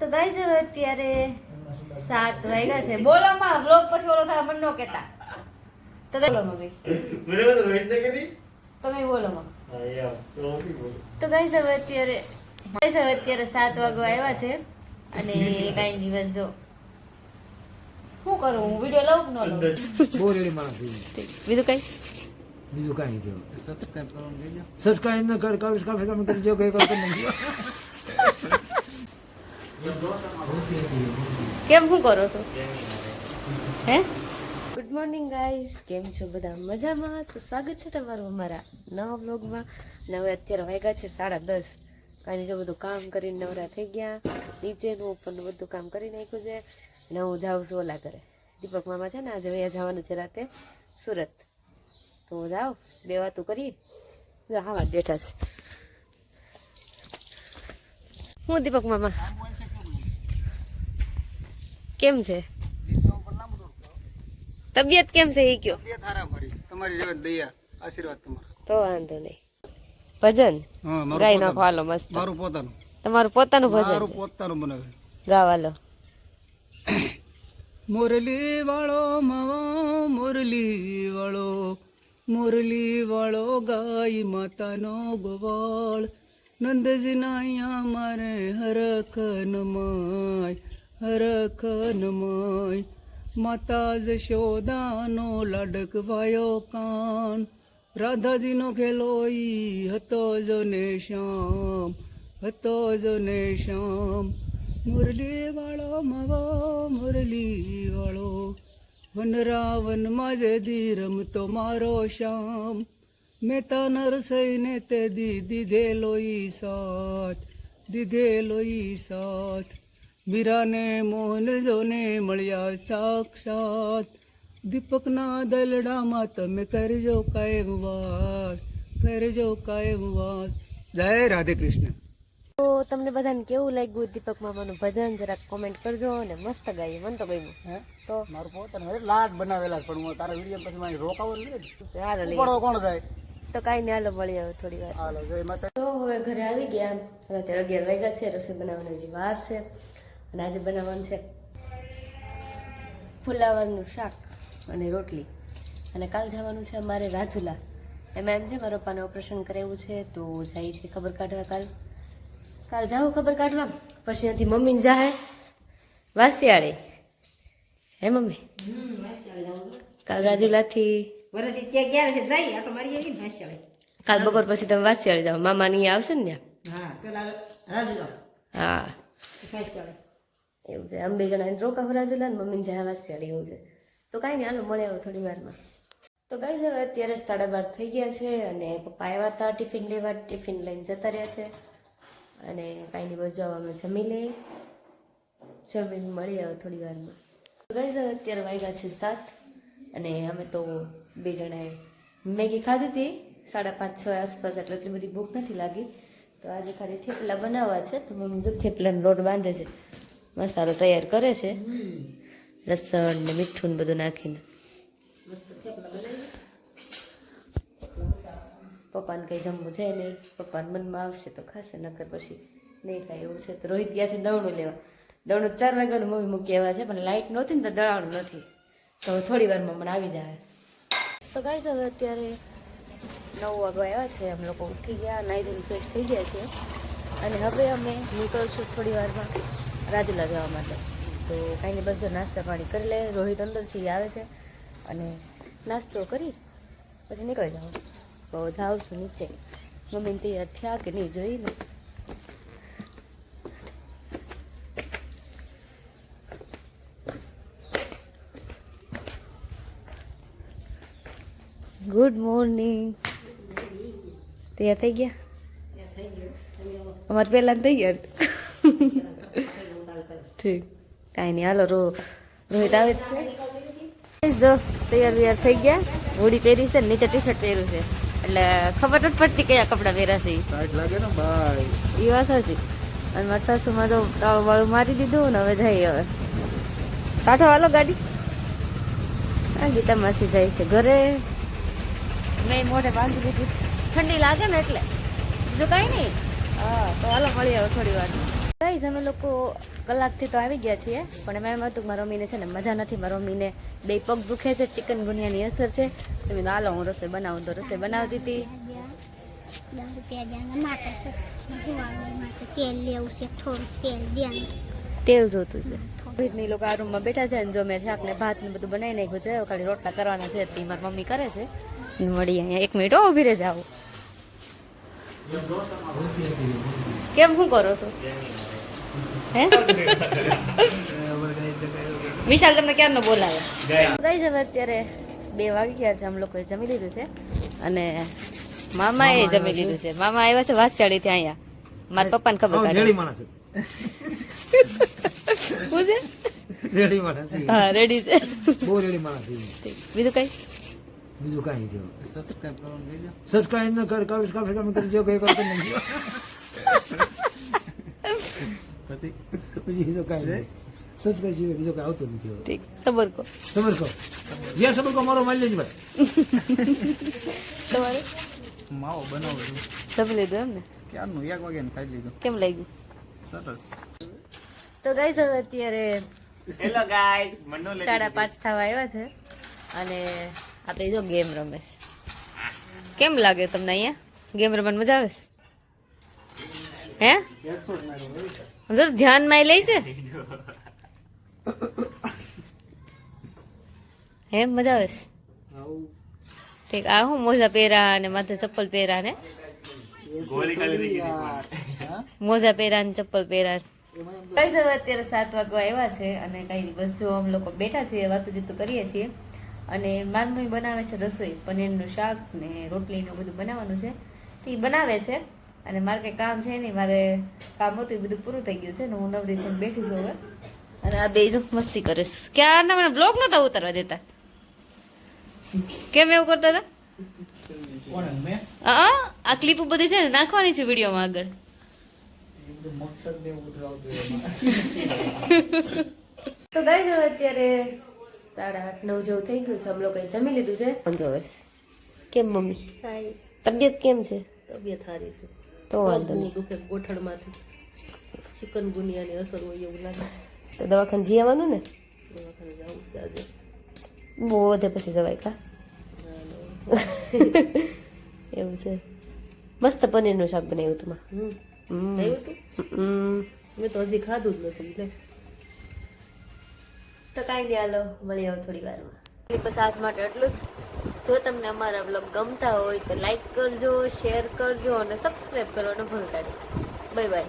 તો ગાઈસ હવે અત્યારે સાત વાગ્યા છે. બોલો માં બ્લોગ પછી બોલો થાય મન નો કેતા તો બોલો મમ્મી. વિડિયો તો રોહિત ને કરી તમે બોલો મમ્મી. તો ગાઈસ હવે અત્યારે ગાઈસ હવે અત્યારે સાત વાગવા આવ્યા છે. અને કાંઈ દિવસ જો. શું કરું? હું વીડિયો લઉં કે ન લઉં? બહુ રેડી માણસ. બીજું કઈ? બીજું કાંઈ નથી સબસ્ક્રાઇબ કરવાનું કહી દો. સબસ્ક્રાઇબ ન કર કામ કામ કામ કરજો કઈ કરતો નહીં કેમ શું કરો છો? હે? ગુડ મોર્નિંગ ગાઈસ કેમ છો બધા? મજામાં? તો સ્વાગત છે તમારું અમારા નવા વ્લોગમાં ને હવે અત્યારે વાગ્યા છે સાડા દસ. કાંઈ જો બધું કામ કરીને નવરા થઈ ગયા. નીચેનું ઉપરનું બધું કામ કરી નાખ્યું છે. ને હું જાઉં છું ઓલા ઘરે. દીપક મામા છે ને આજે અહીંયા જવાનું છે રાતે સુરત. તો જાઓ બે વાતું કરી જો હા બેઠા છે. હું દીપક મામા. કેમ છે? તબિયત કેમ છે એ કયો? તમારી દયા આશીર્વાદ તમારો. તો વાંધો નહીં. ભજન? ગાઈ નાખો હાલો મસ્ત. મારું પોતાનું. તમારું પોતાનું ભજન મારું પોતાનું બનાવે. ગાવાલો મુરલી વાળો મવો મુરલી વાળો મુરલી વાળો ગાય માતાનો ગોવાળ. નંદજીના અહીંયા મારે હરખ નમાય. હરખ નમાય માતા જશોદાનો લાડકવાયો કાન. રાધાજીનો ખેલોઈ હતો જો ને શ્યામ હતો જો ને શ્યામ. મુરલી વાળો માવો મુરલી વાળો વનરાવનમાં જે દી રમતો મારો શ્યામ. મેતા નરસઈને તે દી દીધેલો ઈ સાથ, દીધેલો ઈ સાથ. મીરાને મોહન જોને મળ્યા સાક્ષાત. દીપકના દલડામાં તમે કરજો કાયમ વાત કરજો કાયમ વાત જય રાધે કૃષ્ણ. તો તમને બધાને કેવું લાગ્યું દીપક મામાનું ભજન? જરાક કોમેન્ટ કરજો અને મસ્ત ગાયું મને તો ગયું હે? તો? મારું પોતાનું લાડ બનાવેલા છે પણ હું તારા વીડિયો પછી મારી રોકાવો નહીં. કોણ જાય? તો કાંઈ નહીં હાલો મળી આવે થોડી વાર. હાલો જય માતા તો હવે ઘરે આવી ગયા. રાતે અગિયાર વાગ્યા છે રસોઈ બનાવવાની હજી વાર છે. અને આજે બનાવવાનું છે ફુલાવરનું શાક અને રોટલી. અને કાલ જવાનું છે અમારે રાજુલા. એમાં એમ છે મારા પપ્પાને ઓપરેશન કરાવ્યું છે તો જાય છે ખબર કાઢવા કાલ. કાલ જાઉં ખબર કાઢવા? પછી ત્યાંથી મમ્મીને જાહે. વાસિયાળે. હે મમ્મી? કાલ રાજુલાથી. ને કાલ બપોર પછી તમે વાસિયાળે જાઓ. મામાની અહીંયા આવશે ને ત્યાં? હા પેલા રાજુલો હા હાસ્ય એવું છે. આમ બે જણા રોકા રાજુલા ને મમ્મીને જયા વાસિયાળી એવું છે. તો કાંઈ નહીં, હાલો મળ્યા થોડી વારમાં. તો ગાઈઝ હવે અત્યારે સાડા બાર થઈ ગયા છે અને પપ્પા આવ્યા હતા ટિફિન લેવા, ટિફિન લઈને જતા રહ્યા છે. અને કાંઈ નહીં, બસ અમે જમી લઈએ. જમીને મળી આવો થોડી વારમાં. ગાઈઝ હવે અત્યારે વાગ્યા છે સાત અને અમે તો બે જણાએ મેગી ખાધી હતી. સાડા પાંચ, છ આસપાસ એટલે એટલી બધી ભૂખ નથી લાગી. તો આજે ખાલી થેપલા બનાવવા છે. તો મમ્મી જો થેપલાનો લોટ બાંધે છે. મસાલો તૈયાર કરે છે. લસણ ને મીઠું ને બધું નાખીને. પપ્પાને કંઈ જમવું છે નહીં. પપ્પાને મનમાં આવશે તો ખાશે, નકર પછી નહીં કાંઈ એવું છે. તો રોહિત ગયા છે દવણું લેવા. દવણું ચાર વાગ્યાનું મમ્મી મૂકી આવ્યા છે, પણ લાઇટ નહોતી ને તો દળાણું નથી. તો થોડી વારમાં હમણાં આવી જાય. તો ગાઈઝ હવે અત્યારે નવ વાગવા આવ્યા છે. અમે લોકો ઉઠી ગયા નાઈ ધોઈને ફ્રેશ થઈ ગયા છે. અને હવે અમે નીકળશું થોડી વારમાં. રાજુલા જવા માટે. તો કાંઈ નહીં બસ જો નાસ્તા પાણી કરી લે. રોહિત અંદરથી આવે છે. અને નાસ્તો કરી પછી નીકળી જાઉં. તો જાઉં છું નીચે. મમ્મીને તૈયાર થયા કે નહીં જોઈને ગુડ મોર્નિંગ તૈયાર થઈ ગયા? અમારે પહેલાં થઈ ગયા. ઠીક. કાંઈ નહીં હાલો રો રોહિત આવે છે. જો તૈયાર તૈયાર થઈ ગયા. હોડી પહેરી છે ને નીચે ટી શર્ટ પહેર્યું છે. એટલે ખબર નથી પડતી કયા કપડાં પહેર્યા છે એ વાત હતી અને મારા સાસુમાં તો ટાળું વાળું મારી દીધું ને હવે જઈએ હવે. કાઢો હાલો ગાડી. હા ગીતા માસી જાય છે ઘરે. મેં મોઢે બાંધી દીધી ઠંડી લાગે ને એટલે. બીજું કાંઈ નહીં. હા તો હાલો મળી આવે થોડી વાર. ગાઈઝ અમે લોકો કલાકથી તો આવી ગયા છીએ પણ એમાં એમ હતું મારા મમ્મીને છે ને મજા નથી. મારા મમ્મીને બે પગ દુખે છે ચિકન ગુનિયાની અસર છે. તો મેં હાલો હું રસોઈ બનાવું. તો રસોઈ બનાવતી હતી. તેલ જોતું છે. રોહિતની લોકો આ રૂમમાં બેઠા છે અને જો મેં શાક ને ભાત ને બધું બનાવી નાખ્યું છે ખાલી રોટલા કરવાના છે તે મારી મમ્મી કરે છે. મળી અહીંયા એક મિનિટ ઊભી ઊભી જાવ કેમ શું કરો છો? હે વિશાલ તમને ક્યારનો બોલાવે ગઈ હવે અત્યારે બે વાગી ગયા છે અમે લોકોએ જમી લીધું છે અને મામા એ જમી લીધું છે મામા આવ્યા છે વાસચાડી ત્યાં અહીંયા મારા પપ્પાને ખબર કાઢે રેડી માણસ છે. રેડી માણસ છે. હા રેડી છે બહુ રેડી માણસ. બીજું કઈ બીજું કાંઈ નથી હવે. સબસ્ક્રાઇબ ન કર કરો કર કર કરજો કે કર નહીં પછી પછી બીજું કાંઈ નહીં. સબસ્ક્રાઇબ સિવાય બીજું કાંઈ આવતું નથી હવે. ઠીક સબર કો સબર કહો જ્યાં સબર કહો મારો મારી જ ભાઈ. તમારે? માવો બનાવું છું. સબ લીધું એમ ને ક્યારનું? એક વાગે ખાઈ લીધું. કેમ લાગ્યું? સરસ. તો ગઈ હવે અત્યારે હેલો ગાઈસ લે સાડા પાંચ થવા આવ્યા છે. અને આપણે જો ગેમ રમેશ. કેમ લાગે તમને અહીંયા? ગેમ રમવાની મજા આવે છે? હે? જો ધ્યાનમાં લઈ છે? હે મજા આવે ઠીક આ હું મોજા પહેરા અને માથે ચપ્પલ પહેરા ને? મોજા પહેરા ને ચપ્પલ પહેરા કઈ હવે અત્યારે સાત વાગવા આવ્યા છે અને કઈ નહીં બસ જો અમે લોકો બેઠા છીએ વાતું જીતું કરીએ છીએ. અને માનભાઈ બનાવે છે રસોઈ પનીરનું શાક ને રોટલીનું બધું બનાવવાનું છે. તે બનાવે છે. અને મારે કંઈ કામ છે નહીં મારે કામ હતું એ બધું પૂરું થઈ ગયું છે ને હું નવરી થઈને બેઠી છું હવે. અને આ બે જો મસ્તી કરીશ. ક્યાં ના મને બ્લોગ નહોતા ઉતારવા દેતા? કેમ એવું કરતા હતા? હા આ ક્લિપ બધી છે ને નાખવાની છે વિડીયોમાં આગળ. તો ગાઈ હવે અત્યારે સાડા આઠ નવ જેવું થઈ ગયું છે. અમલો કંઈ જમી લીધું છે. કેમ મમ્મી? તબિયત કેમ છે? તબિયત સારી છે. તો વાંધો નહીં. દુખે ગોઠણમાંથી. ચિકન ગુનિયાની અસર હોય એવું લાગે. તો દવાખાને જઈ આવવાનું ને? દવાખાને જવું છે આજે. બહુ વધે પછી જવાય કા? એવું છે. મસ્ત પનીરનું શાક બનાવ્યું તમારે હમ. હમ. હમ. મેં તો હજી ખાધું જ નથી લે તો કાંઈ નહીં હાલો મળી આવો થોડી વારમાં. બસ આજ માટે એટલું જ. જો તમને અમારા બ્લોગ ગમતા હોય તો લાઈક કરજો શેર કરજો અને સબસ્ક્રાઈબ કરવાનું ભૂલતા નહીં. Bye bye